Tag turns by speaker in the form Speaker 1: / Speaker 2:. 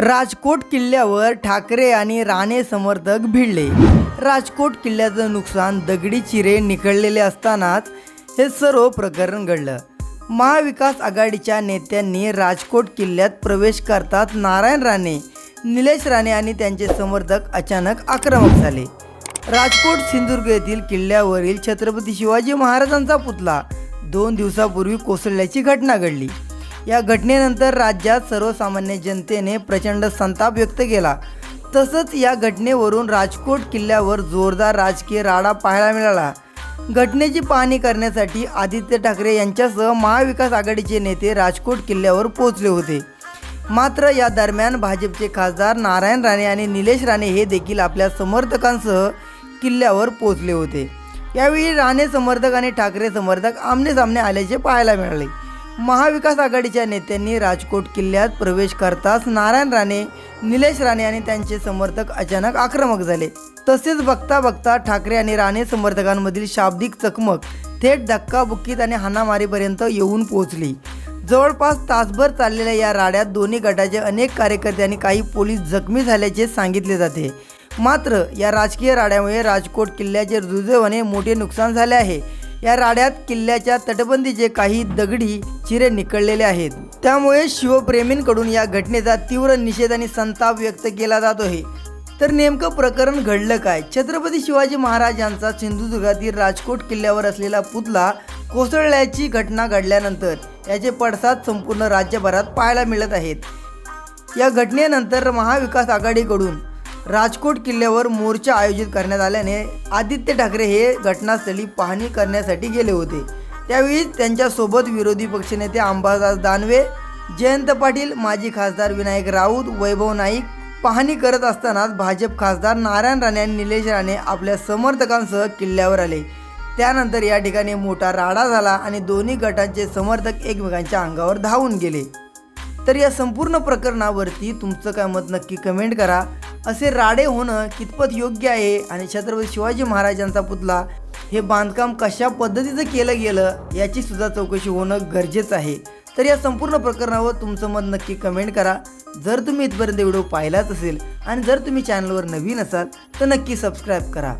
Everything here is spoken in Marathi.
Speaker 1: राजकोट किल्ल्यावर ठाकरे आणि राणे समर्थक भिडले. राजकोट किल्ल्याचं नुकसान दगडी चिरे निखळलेले असतानाच हे सर्व प्रकरण घडलं. महाविकास आघाडीच्या नेत्यांनी राजकोट किल्ल्यात प्रवेश करतात नारायण राणे निलेश राणे आणि त्यांचे समर्थक अचानक आक्रमक झाले. राजकोट सिंधुदुर्ग येथील किल्ल्यावरील छत्रपती शिवाजी महाराजांचा पुतळा दोन दिवसापूर्वी कोसळल्याची घटना घडली. या घटनेनंतर राज्यात सर्वसामान्य जनतेने प्रचंड संताप व्यक्त केला. तसंच या घटनेवरून राजकोट किल्ल्यावर जोरदार राजकीय राडा पाहायला मिळाला. घटनेची पाहणी करण्यासाठी आदित्य ठाकरे यांच्यासह महाविकास आघाडीचे नेते राजकोट किल्ल्यावर पोहोचले होते. मात्र या दरम्यान भाजपचे खासदार नारायण राणे आणि निलेश राणे हे देखील आपल्या समर्थकांसह किल्ल्यावर पोहोचले होते. यावेळी राणे समर्थक आणि ठाकरे समर्थक आमनेसामने आल्याचे पाहायला मिळाले. महाविकास आघाडीच्या नेत्यांनी राजकोट किल्ल्यात प्रवेश करताच नारायण राणे निलेश राणे आणि त्यांचे समर्थक अचानक आक्रमक झाले. तसेच बघता बघता ठाकरे आणि राणे समर्थकांमधील शाब्दिक चकमक थेट धक्काबुक्कीत आणि हाणामारीपर्यंत येऊन पोहोचली. जवळपास तासभर चाललेल्या या राड्यात दोन्ही गटाचे अनेक कार्यकर्ते आणि काही पोलीस जखमी झाल्याचे सांगितले जाते. मात्र या राजकीय राड्यामुळे राजकोट किल्ल्याचे दुर्दैवाने मोठे नुकसान झाले आहे. या राड्यात किल्ल्याच्या तटबंदीचे काही दगडी चिरे निकळलेले आहेत त्यामुळे शिवप्रेमींकडून या घटनेचा तीव्र निषेध आणि संताप व्यक्त केला जातो आहे. तर नेमकं प्रकरण घडलं काय? छत्रपती शिवाजी महाराज यांचा सिंधुदुर्गातील राजकोट किल्ल्यावर असलेला पुतळा कोसळल्याची घटना घडल्यानंतर याचे पडसाद संपूर्ण राज्यभरात पाहायला मिळत आहेत. या घटनेनंतर महाविकास आघाडीकडून राजकोट किल्ल्यावर मोर्चा आयोजित करण्यात आल्याने आदित्य ठाकरे हे घटनास्थळी पाहणी करण्यासाठी गेले होते. त्यावेळी त्यांच्यासोबत विरोधी पक्षनेते अंबादास दानवे जयंत पाटील माजी खासदार विनायक राऊत वैभव नाईक पाहणी करत असतानाच भाजप खासदार नारायण राणे आणि निलेश राणे आपल्या समर्थकांसह किल्ल्यावर आले. त्यानंतर या ठिकाणी मोठा राडा झाला आणि दोन्ही गटांचे समर्थक एकमेकांच्या अंगावर धावून गेले. तर या संपूर्ण प्रकरणावरती तुमचं काय मत नक्की कमेंट करा. असे राडे होणं कितपत योग्य आहे आणि छत्रपती शिवाजी महाराजांचा पुतळा हे बांधकाम कशा पद्धतीचं केलं गेलं याची सुद्धा चौकशी होणं गरजेचं आहे. तर या संपूर्ण प्रकरणावर तुमचं मत नक्की कमेंट करा. जर तुम्ही इथपर्यंत व्हिडिओ पाहिलाच असेल आणि जर तुम्ही चॅनलवर नवीन असाल तर नक्की सबस्क्राईब करा.